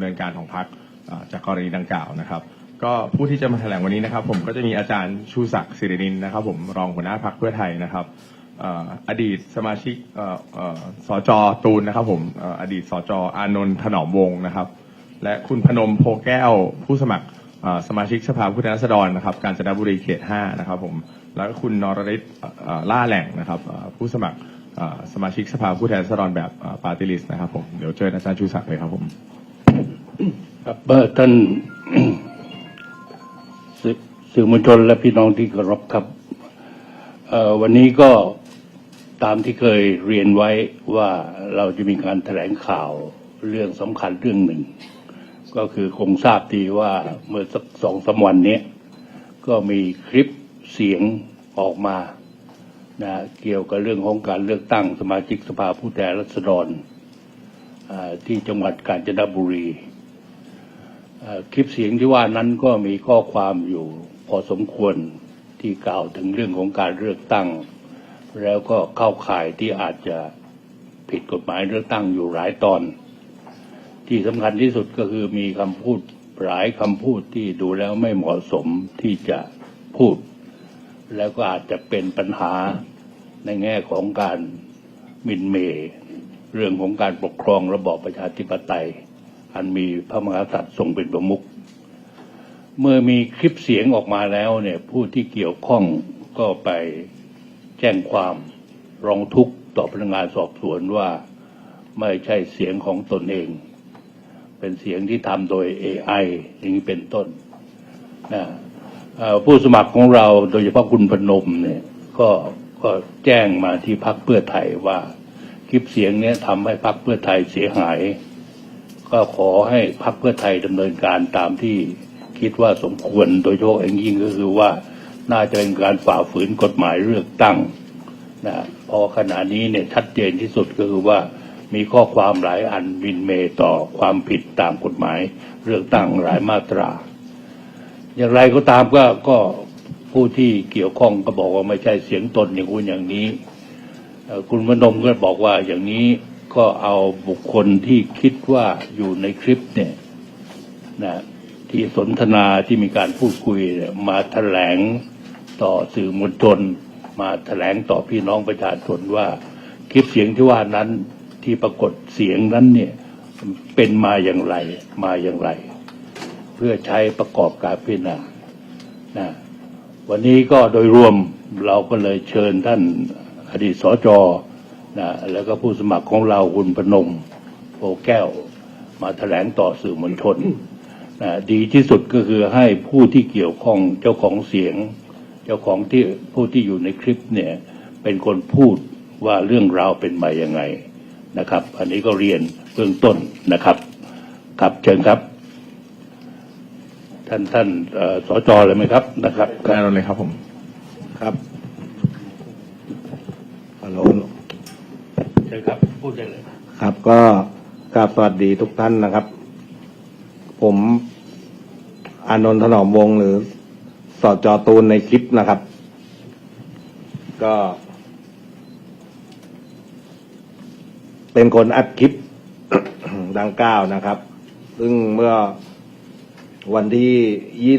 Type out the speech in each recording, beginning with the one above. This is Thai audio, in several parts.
เนินการของพรรคจากกรณีดังกล่าวนะครับ ก็ผู้ที่จะมาแถลงวันนี้นะครับ ผมก็จะมีอาจารย์ชูศักดิ์สิรินินนะครับ ผมรองหัวหน้าพรรคเพื่อไทยนะครับอดีตสมาชิกสจตูนนะครับ ผมอดีตสจอานนท์ถนอมวงศ์นะครับ และคุณพนมโพแก้วผู้สมัครสมาชิกสภาผู้แทนราษฎรนะครับ กาญจนบุรีเขต 5 นะครับ ผมแล้วก็คุณนรฤทธิ์ล่าแหล่งนะครับ ผู้สมัครสมาชิกสภาผู้แทนราษฎรแบบปาร์ตี้ลิสนะครับผมเดี๋ยวเจออาจารย์ชูศักดิ์เลยครับผม ครับเท่านสื่อมวลชนและพี่น้องที่เคารพครับวันนี้ก็ตามที่เคยเรียนไว้ว่าเราจะมีการแถลงข่าวเรื่องสำคัญเรื่องหนึ่ง ก็คือคงทราบดีว่าเมื่อสักสองสามวันนี้ก็มีคลิปเสียงออกมานะเกี่ยวกับเรื่องของการเลือกตั้งสมาชิกสภาผู้แทนราษฎรที่จังหวัดกาญจนบุรี คลิปเสียงที่ว่านั้นก็มีข้อความอยู่พอสมควรที่กล่าวถึงเรื่องของการเลือกตั้ง แล้วก็เข้าข่ายที่อาจจะผิดกฎหมายเลือกตั้งอยู่หลายตอน ที่สำคัญที่สุดก็คือมีคำพูดหลายคำพูดที่ดูแล้วไม่เหมาะสมที่จะพูด แล้วก็อาจจะเป็นปัญหาในแง่ของการมินเม เรื่องของการปกครองระบอบประชาธิปไตย อันมีพระมหากษัตริย์ทรงเป็นประมุขเมื่อมีคลิปเสียงออกมาแล้วเนี่ยผู้ที่เกี่ยวข้องก็ไปแจ้งความร้องทุกข์ต่อพนักงานสอบสวนว่าไม่ใช่เสียงของตนเอง เป็นเสียงที่ทำโดย AI อย่างนี้เป็นต้นนะผู้สมัครของเราโดยเฉพาะคุณพนมเนี่ยก็ก็แจ้งมาที่พักเพื่อไทยว่าคลิปเสียงนี้ทำให้พักเพื่อไทยเสียหาย ก็ขอให้พรรคเพื่อไทยดำเนินการตามที่คิดว่าสมควรโดยเฉพาะอย่างยิ่งก็คือว่าน่าจะเป็นการฝ่าฝืนกฎหมายเลือกตั้งนะเพอขณะนี้เนี่ยชัดเจนที่สุดก็คือว่ามีข้อความหลายอันวินเมต่อความผิดตามกฎหมายเลือกตั้งหลายมาตรา อย่างไรก็ตามก็ก็ผู้ที่เกี่ยวข้องก็บอกว่าไม่ใช่เสียงตนอย่างคุณอย่างนี้ คุณมนมก็บอกว่าอย่างนี้ ก็เอาบุคคลที่คิดว่าอยู่ในคลิปเนี่ยนะที่สนทนาที่มีการพูดคุยมาแถลงต่อสื่อมวลชนมาแถลงต่อพี่น้องประชาชนว่า คลิปเสียงที่ว่านั้นที่ปรากฏเสียงนั้นเนี่ยเป็นมาอย่างไรมาอย่างไร เพื่อใช้ประกอบการพิจารณานะวันนี้ก็โดยรวมเราก็เลยเชิญท่านอดีตสจ นะแล้วก็ผู้สมัครของเราคุณพนมโพแก้ว มาแถลงต่อสื่อมวลชนนะดีที่สุดก็คือให้ผู้ที่เกี่ยวข้องเจ้าของเสียง เจ้าของที่ผู้ที่อยู่ในคลิปเนี่ยเป็นคนพูดว่าเรื่องราวเป็นมาอย่างไงนะครับ อันนี้ก็เรียนเบื้องต้นนะครับครับเชิญครับ ท่านท่านเอ่อสจเลยไหมครับนะครับแน่นอนเลยครับผมครับฮัลโหล เชิญครับพูดได้เลยครับก็กราบสวัสดีทุกท่านนะครับ ผมอานนท์ถนอมวงศ์หรือสอจอตูนในคลิปนะครับ ก็ เป็นคนอัดคลิปดังกล่าวนะครับ ซึ่งเมื่อวันที่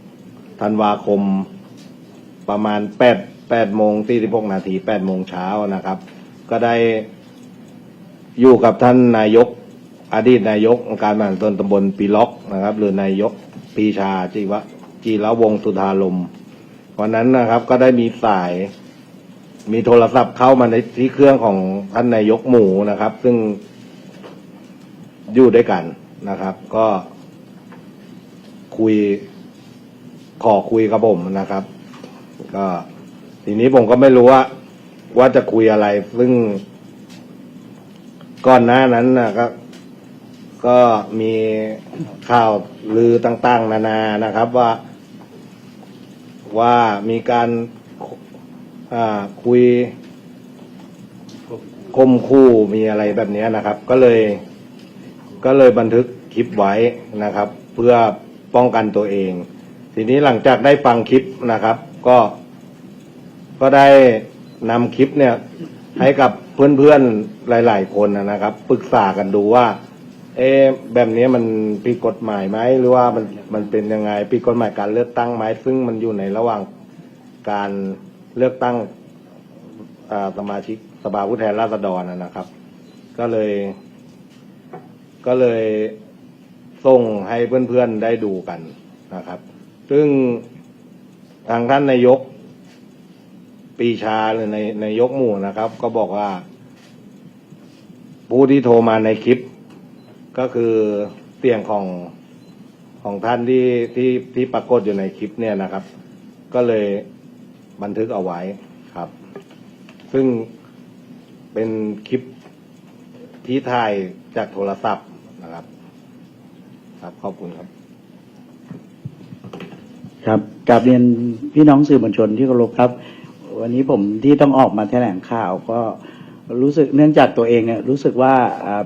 22 ธันวาคม ประมาณ 8 8โมง46นาที8โมงเช้านะครับ ก็ได้อยู่กับท่านนายก อดีตนายกองค์การบริหารส่วนตำบลปีล็อกนะครับ หรือนายกปีชาจีวะจีระวงสุธาลมวันนั้นนะครับก็ได้มีสายมีโทรศัพท์เข้ามาในที่เครื่องของท่านนายกหมูนะครับ ซึ่งอยู่ด้วยกันนะครับ ก็คุยขอคุยกับผมนะครับ ก็ทีนี้ผมก็ไม่รู้ว่า ว่าจะคุยอะไร ซึ่ง ก่อนหน้านั้นนะก็ก็มีข่าวลือต่าง ๆ นานานะครับ ว่า ว่ามีการคุยคมคู่มีอะไรแบบนี้นะครับ ก็เลย ก็เลยบันทึกคลิปไว้นะครับ เพื่อป้องกันตัวเอง ทีนี้หลังจากได้ฟังคลิปนะครับ ก็ก็ได้ นำคลิปเนี่ยให้กับเพื่อนๆหลาย ๆ คนนะครับปรึกษากันดูว่า เอะแบบนี้มันผิดกฎหมายไหมหรือว่ามันมันเป็นยังไงผิดกฎหมายการเลือกตั้งไหมซึ่งมันอยู่ในระหว่างการเลือกตั้งสมาชิกสภาผู้แทนราษฎรนะครับ ก็เลย ก็เลยส่งให้เพื่อนๆได้ดูกันนะครับ ซึ่งทางท่านนายก ปีชาหรือในในยกหมู่นะครับ ก็บอกว่า ผู้ที่โทรมาในคลิป ก็คือเสียงของของท่านที่ที่ที่ปรากฏอยู่ในคลิปเนี่ยนะครับ ก็เลยบันทึกเอาไว้ครับ ซึ่งเป็นคลิปที่ถ่ายจากโทรศัพท์นะครับ ครับขอบคุณครับ ครับกราบเรียนพี่น้องสื่อมวลชนที่เคารพครับ วันนี้ผมที่ต้องออกมาแถลงข่าวก็รู้สึกเนื่องจากตัวเองเนี่ยรู้สึกว่า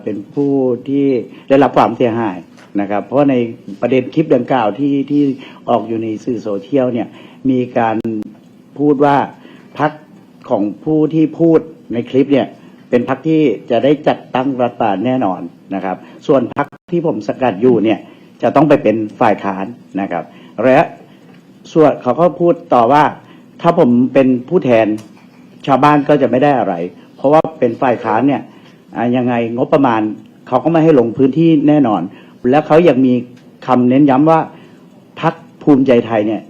เป็นผู้ที่ได้รับความเสียหายนะครับ เพราะในประเด็นคลิปดังกล่าวที่ที่ออกอยู่ในสื่อโซเชียลเนี่ยมีการพูดว่าพักของผู้ที่พูดในคลิปเนี่ยเป็นพักที่จะได้จัดตั้งรัฐบาลแน่นอนนะครับ ส่วนพักที่ผมสกัดอยู่เนี่ยจะต้องไปเป็นฝ่ายค้านนะครับและส่วนเขาก็พูดต่อว่า ถ้าผมเป็นผู้แทนชาวบ้านก็จะไม่ได้อะไร เพราะว่าเป็นฝ่ายค้านเนี่ยยังไงงบประมาณเขาก็ไม่ให้ลงพื้นที่แน่นอน แล้วเขายังมีคำเน้นย้ำว่าพักภูมิใจไทยเนี่ย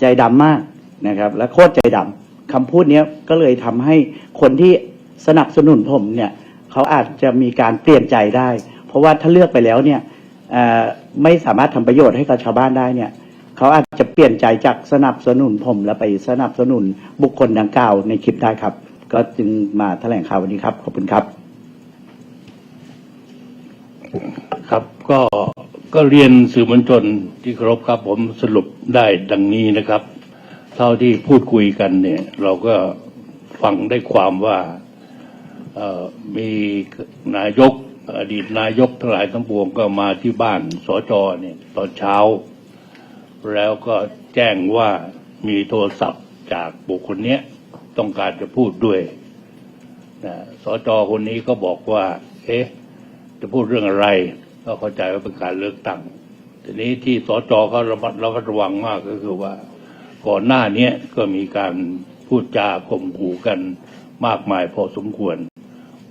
ใจดำมากนะครับ และโคตรใจดำคำพูดเนี้ยก็เลยทำให้คนที่สนับสนุนผมเนี่ยเขาอาจจะมีการเปลี่ยนใจได้ เพราะว่าถ้าเลือกไปแล้วเนี่ยไม่สามารถทำประโยชน์ให้กับชาวบ้านได้เนี่ย เขาอาจจะเปลี่ยนใจจากสนับสนุนผมแล้วไปสนับสนุนบุคคลดังกล่าวในคลิปได้ครับ ก็จึงมาแถลงข่าววันนี้ครับขอบคุณครับ ครับก็ก็เรียนสื่อมวลชนที่เคารพครับ ผมสรุปได้ดังนี้นะครับ เท่าที่พูดคุยกันเนี่ย เราก็ฟังได้ความว่ามีนายกอดีตนายกทั้งหลายทั้งปวงก็มาที่บ้านสจเนี่ย ตอนเช้า แล้วก็แจ้งว่ามีโทรศัพท์จากบุคคลเนี้ยต้องการจะพูดด้วยนะสจคนนี้ก็บอกว่า เอ๊ะ จะพูดเรื่องอะไร ก็เข้าใจว่าเป็นการเลือกตั้งทีนี้ที่สจเขาระมัดระมัดระวังมากก็คือว่า ก่อนหน้าเนี้ยก็มีการพูดจาข่มขู่กันมากมายพอสมควร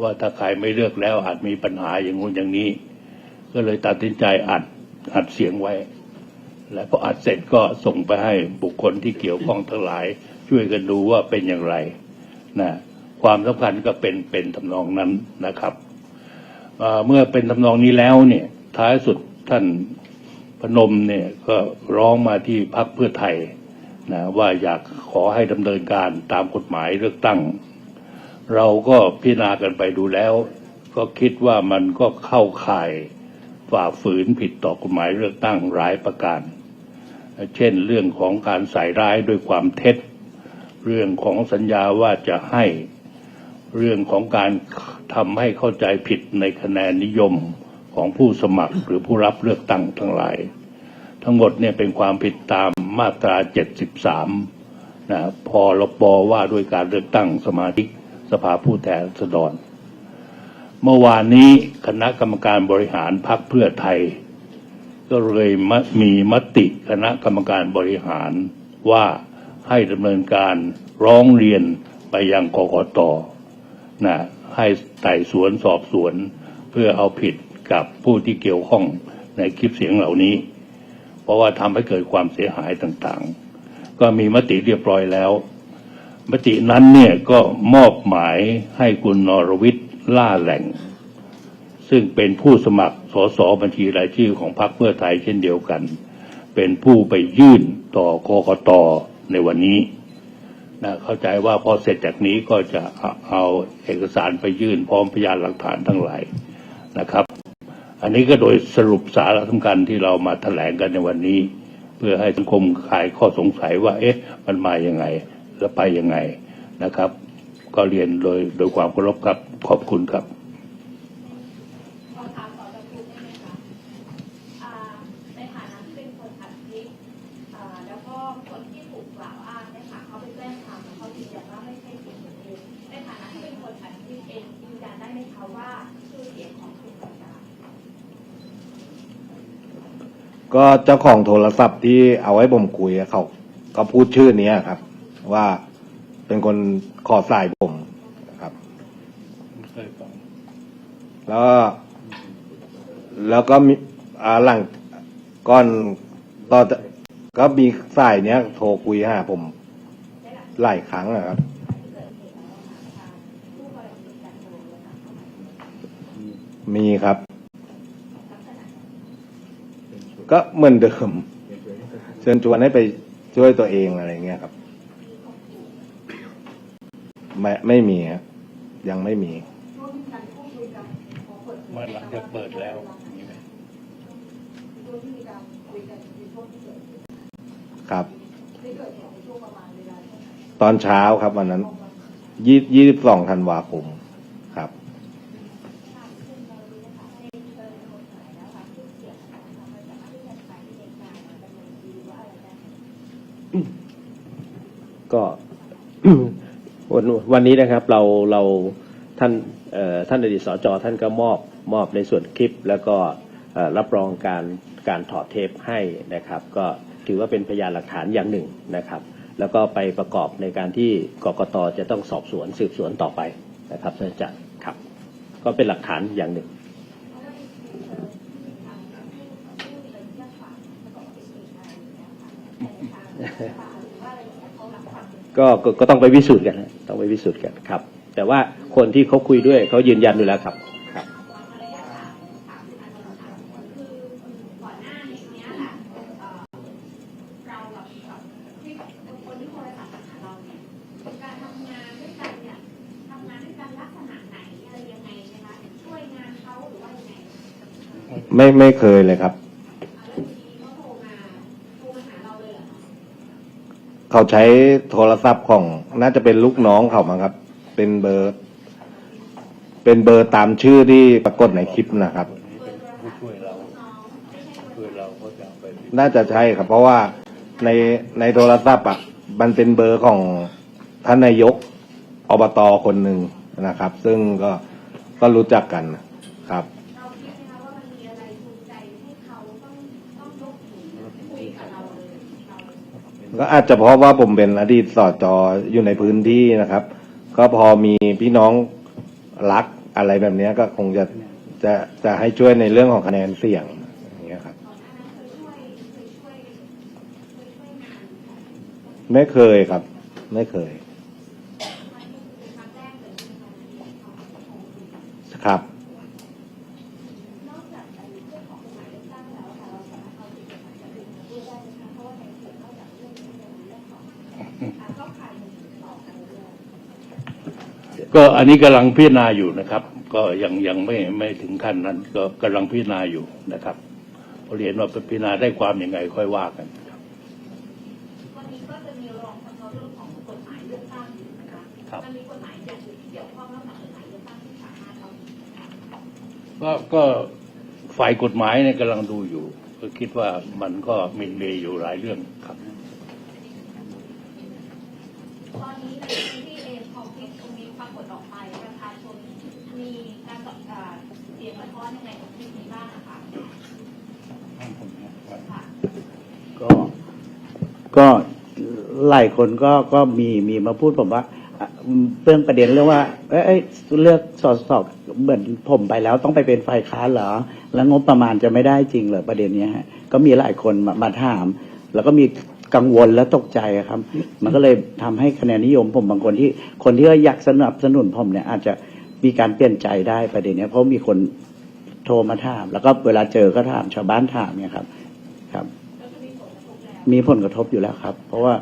ว่าถ้าใครไม่เลือกแล้วอาจมีปัญหาอย่างงู้นอย่างนี้ ก็เลยตัดสินใจอัดอัดเสียงไว้ แล้วพออัดเสร็จก็ส่งไปให้บุคคลที่เกี่ยวข้องทั้งหลาย ช่วยกันดูว่าเป็นอย่างไรนะความสำคัญก็เป็นเป็นทำนองนั้นนะครับเเมื่อเป็นทำนองนี้แล้วเนี่ยท้ายสุดท่านพนมเนี่ยก็ร้องมาที่พักเพื่อไทยนะว่าอยากขอให้ดำเนินการตามกฎหมายเลือกตั้ง เราก็พิจารณากันไปดูแล้ว ก็คิดว่ามันก็เข้าข่ายฝ่าฝืนผิดต่อกฎหมายเลือกตั้งหลายประการ เช่นเรื่องของการใส่ร้ายด้วยความเท็จ เรื่องของสัญญาว่าจะให้เรื่องของการทำให้เข้าใจผิดในคะแนนนิยมของผู้สมัครหรือผู้รับเลือกตั้งทั้งหลาย ทั้งหมดเนี่ยเป็นความผิดตามมาตรา 73 นะพอรบว่าด้วยการเลือกตั้งสมาชิกสภาผู้แทนราษฎร เมื่อวานนี้คณะกรรมการบริหารพรรคเพื่อไทย ก็เลยม,มีมติคณะกรรมการบริหารว่าให้ดำเนินการร้องเรียนไปยังกกตนะให้ไต่สวนสอบสวน เพื่อเอาผิดกับผู้ที่เกี่ยวข้องในคลิปเสียงเหล่านี้ เพราะว่าทำให้เกิดความเสียหายต่างๆ ก็มีมติเรียบร้อยแล้ว มตินั้นเนี่ยก็มอบหมายให้คุณนรวิทย์ล่าแหล่ง ซึ่งเป็นผู้สมัคร สสบัญชีรายชื่อของพรรคเพื่อไทยเช่นเดียวกัน เป็นผู้ไปยื่นต่อกกตในวันนี้นะเข้าใจว่าพอเสร็จจากนี้ก็จะเอาเอกสารไปยื่นพร้อมพยานหลักฐานทั้งหลายนะครับ อันนี้ก็โดยสรุปสาระสำคัญที่เรามาแถลงกันในวันนี้ เพื่อให้สังคมคลายข้อสงสัยว่า เอ๊ะ มันมาอยังไงและไปยังไงนะครับ ก็เรียนโดยโดยความเคารพครับขอบคุณครับ ขอถามต่อจากคุณได้ไหมคะอ่าในฐานะที่เป็นคนอัดคลิปอ่าแล้วก็คนที่ถูกกล่าวอ้างเนี่ยค่ะเขาไปแจ้งความแล้วเขายืนยันว่าไม่ใช่เสียงตัวเอง ในฐานะที่เป็นคนอัดคลิปเองยืนยันได้ไหมคะว่าคือเสียงของคุณต่างๆ ก็เจ้าของโทรศัพท์ที่เอาไว้ผมคุยอะเขาก็พูดชื่อเนี้ยครับ ว่าเป็นคนขอสายผมนะครับเคยฟังแล้วก็แล้วก็มีอ่าหลังก่อนตอจากก็มีสายเนี้ย โทรคุยหาผมหลายครั้งอะครับ มีครับ ก็เหมือนเดิมเชิญชวนให้ไปช่วยตัวเองอะไรเงี้ยครับ ไม่ไม่มีครับยังไม่มีเมื่อหลังจากเปิดแล้วมีไหมครับ ตอนเช้าครับวันนั้นยี่ยี่สิบสองธันวาคมครับ ก็วันวันนี้นะครับเราเราท่านท่านอดีตสจท่านก็มอบมอบในส่วนคลิป แล้วก็รับรองการการถอดเทปให้นะครับ ก็ถือว่าเป็นพยานหลักฐานอย่างหนึ่งนะครับ แล้วก็ไปประกอบในการที่กกตจะต้องสอบสวนสืบสวนต่อไปนะครับท่านอาจารย์ครับ ก็เป็นหลักฐานอย่างหนึ่ง ก็ก็ก็ต้องไปพิสูจน์กันนะต้องไปพิสูจน์กันครับ แต่ว่าคนที่เขาคุยด้วยเขายืนยันอยู่แล้วครับครับคือก่อนหน้านี้เนี้ยแหละเอ่อเราแบบแบบที่คนที่โทรศัพท์มาหาเราเนี่ยการทำงานด้วยกันเนี่ยทำงานด้วยกันลักษณะไหนอะไรยังไงนะคะช่วยงานเขาหรือว่ายังไงไม่ไม่เคยเลยครับ แล้วทีนี้เขาโทรมาโทรมาหาเราเลยเหรอคะ เขาใช้โทรศัพท์ของน่าจะเป็นลูกน้องเขามั้งครับ เป็นเบอร์ เป็นเบอร์ตามชื่อที่ปรากฏในคลิปนะครับ ผู้ช่วยเราช่วยเราก็จะเอาไปน่าจะใช่ครับ เพราะว่าในในโทรศัพท์อะมันเป็นเบอร์ของท่านนายกอบตคนหนึ่งนะครับ ซึ่งก็ก็รู้จักกันครับ เราคิดไหมคะว่ามันมีอะไรจูงใจให้เขาต้องต้องยกหูคุยกับเราเลยเรา ก็อาจจะเพราะว่าผมเป็นอดีตสอจออยู่ในพื้นที่นะครับ ก็พอมีพี่น้องรักอะไรแบบนี้ก็คงจะจะจะให้ช่วยในเรื่องของคะแนนเสียงอย่างเงี้ยครับก่อนหน้านั้นเคยช่วยเค ก็อันนี้กำลังพิจารณาอยู่นะครับ ก็ยังยังไม่ไม่ถึงขั้นนั้น ก็กำลังพิจารณาอยู่นะครับพอเรียนว่าพิจารณาได้ความยังไงค่อยว่ากันครับวันนี้ก็จะมีรองเฉพาะเรื่องของกฎหมายเลือกตั้งอยู่นะคะครับมันมีกฎหมายอย่างอื่นที่เกี่ยวข้องนอกจากกฎหมายเลือกตั้งที่สามารถเอาผิดได้ก็ก็ฝ่ายกฎหมายเนี่ยกำลังดูอยู่ ก็คิดว่ามันก็มินเมย์อยู่หลายเรื่องครับ ตอนนี้ในพื้นที่เองพอคลิปตรงนี้ปรากฏออกไปประชาชนมีการตอบเอ่อเสี ยงสะท้อนยังไงกับคลิปนี้บ้างนะคะค่ะก็ ก็หลายคนก็ก็มีมีมาพูดผมว่าอะเรื่องประเด็นเรื่องว่าเอ้ยเอ้ยเลือกสอสอบเหมือนผมไปแล้วต้องไปเป็นฝ่ายค้านเหรอ แล้วงบประมาณจะไม่ได้จริงเหรอประเด็นเนี้ยฮะก็มีหลายคนมามาถาม แล้วก็มีกังวลและตกใจอะครับ มันก็เลยทำให้คะแนนนิยมผมบางคนที่คนที่อยากสนับสนุนผมเนี่ยอาจจะมีการเปลี่ยนใจได้ประเด็นเนี้ยเพราะมีคน โทรมาถาม แล้วก็เวลาเจอก็ถามชาวบ้านถามเนี่ยครับ ครับ มีผลกระทบอยู่แล้วครับ เพราะว่า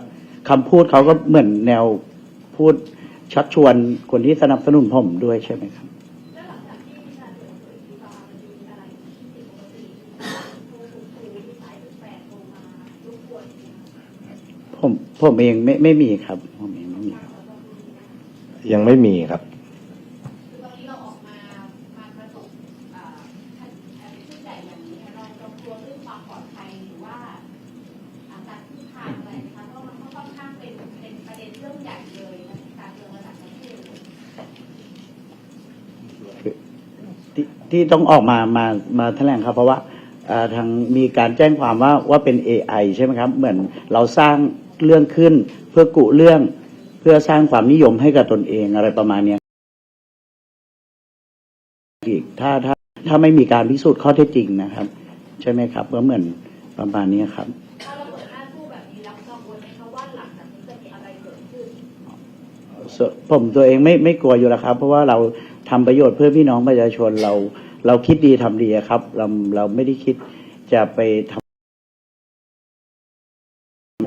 คำพูดเขาก็เหมือนแนวพูดชักชวนคนที่สนับสนุนผมด้วยใช่ไหมครับแล้วหลังจากที่มีการเปิดเผยที่ว่ามันมีอผมเนี่ยผมผมเองไม่ไม่มีครับผมเองไม่มีครับ ยังไม่มีครับ คือวันนี้เราออกมามาประสบเอ่อท่านเอ่อผู้ใหญ่อย่างนี้เราเรากลัวเรื่องความปลอดภัยหรือว่าอ่าการพึ่งพาอะไรนะคะเพราะมันค่อนข้างเป็นเป็นประเด็นเรื่องใหญ่เลยในการเมืองระดับประเทศเลย ที่ที่ต้องออกมามามาแถลงครับ เพราะว่าอ่าทางมีการแจ้งความว่าว่าเป็น AI ใช่ไหมครับ เหมือนเราสร้างเรื่องขึ้นเพื่อกุเรื่องเพื่อสร้างความนิยมให้กับตนเองอะไรประมาณเนี้ยอีกถ้าถ้าถ้าไม่มีการพิสูจน์ข้อเท็จจริงนะครับ ใช่ไหมครับ ก็เหมือนประมาณนี้ครับ ถ้าเราเปิดหน้าสู้แบบนี้รับกังวลไหมคะว่าหลังจากนี้จะมีอะไรเกิดขึ้น ส่วนผมตัวเองไม่ไม่กลัวอยู่แล้วครับ เพราะว่าเรา ทำประโยชน์เพื่อพี่น้องประชาชนเรา เราคิดดีทำดีครับ เราเราไม่ได้คิดจะไปทำ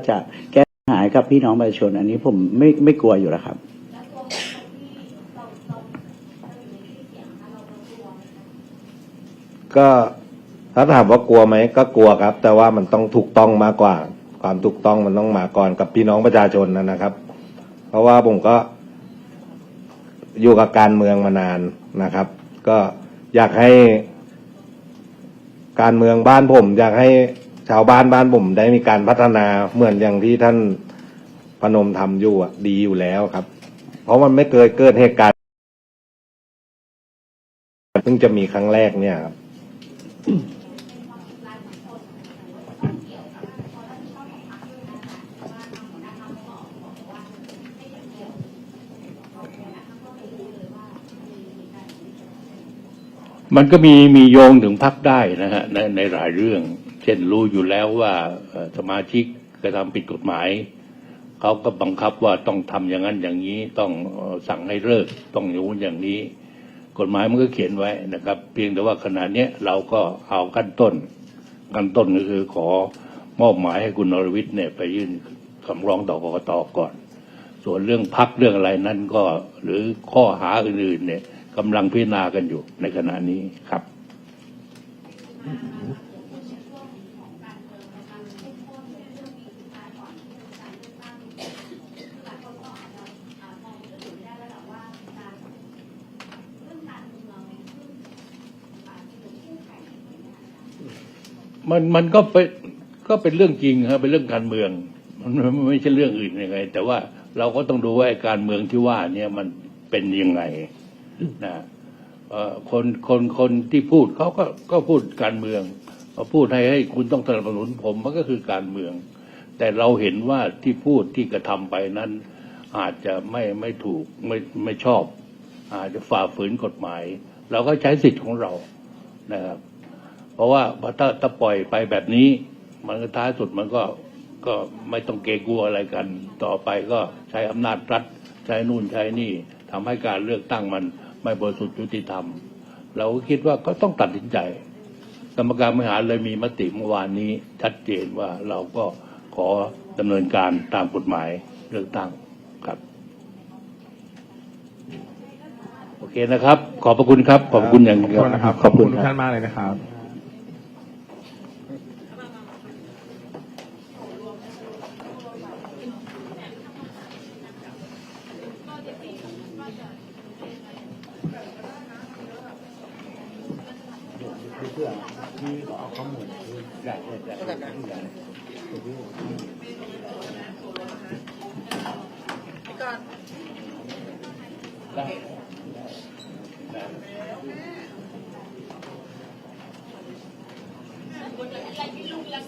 จะแก้หาให้กับพี่น้องประชาชน อันนี้ผมไม่ไม่กลัวอยู่แล้วครับ ก็ถ้าถามว่ากลัวไหมก็กลัวครับ แต่ว่ามันต้องถูกต้องมากกว่า ความถูกต้องมันต้องมาก่อนกับพี่น้องประชาชนนะครับ เพราะว่าผมก็ อยู่กับการเมืองมานานนะครับ ก็อยากให้การเมืองบ้านผม อยากให้ชาวบ้านบ้านผมได้มีการพัฒนาเหมือนอย่างที่ท่านพนมทำอยู่อะดีอยู่แล้วครับ เพราะมันไม่เคยเกิดเหตุการณ์เพิ่งจะมีครั้งแรกเนี่ยครับ มันก็มีมีโยงถึงพักได้นะฮะในในหลายเรื่อง เช่นรู้อยู่แล้วว่าสมาชิกกระทำผิดกฎหมายเขาก็บังคับว่าต้องทำอย่างนั้นอย่างนี้ต้องสั่งให้เลิกต้องอย่างนู้นอย่างนี้ กฎหมายมันก็เขียนไว้นะครับ เพียงแต่ว่าขณะเนี้ยเราก็เอาขั้นต้นขั้นต้นก็คือขอมอบหมายให้คุณนรวิทย์เนี่ยไปยื่นคำร้องต่อกกตก่อน ส่วนเรื่องพักเรื่องอะไรนั้นก็หรือข้อหาอื่นๆเนี่ย กำลังพิจารณากันอยู่ในขณะนี้ครับมันมันก็เป็นก็เป็นเรื่องจริงครับเป็นเรื่องการเมือง มันมันไม่ใช่เรื่องอื่นยังไง แต่ว่าเราก็ต้องดูว่าการเมืองที่ว่าเนี่ยมันเป็นยังไง นะคนคนคนที่พูดเขาก็ก็พูดการเมืองพูดให้ให้คุณต้องสนับสนุนผมมันก็คือการเมือง แต่เราเห็นว่าที่พูดที่กระทำไปนั้น อาจจะไม่ไม่ถูกไม่ไม่ชอบ อาจจะฝ่าฝืนกฎหมาย เราก็ใช้สิทธิ์ของเรานะครับ เพราะว่าถ้าถ้าปล่อยไปแบบนี้ มันก็ท้ายสุดมันก็ก็ไม่ต้องเกรงกลัวอะไรกัน ต่อไปก็ใช้อำนาจรัฐใช้นู่นใช้นี่ทำให้การเลือกตั้งมัน ไม่บริสุทธิ์ยุติธรรม เราก็คิดว่าก็ต้องตัดสินใจ กรรมการบริหารเลยมีมติเมื่อวานนี้ชัดเจนว่าเราก็ขอดำเนินการตามกฎหมายเลือกตั้งครับ โอเคนะครับ ขอบพระคุณครับ ขอบพระคุณอย่างขอบยิ่งคุณนะครับ ขอบคุณทุคกรับท่านมากเลยนะครับ อะไรที่ลุงรัก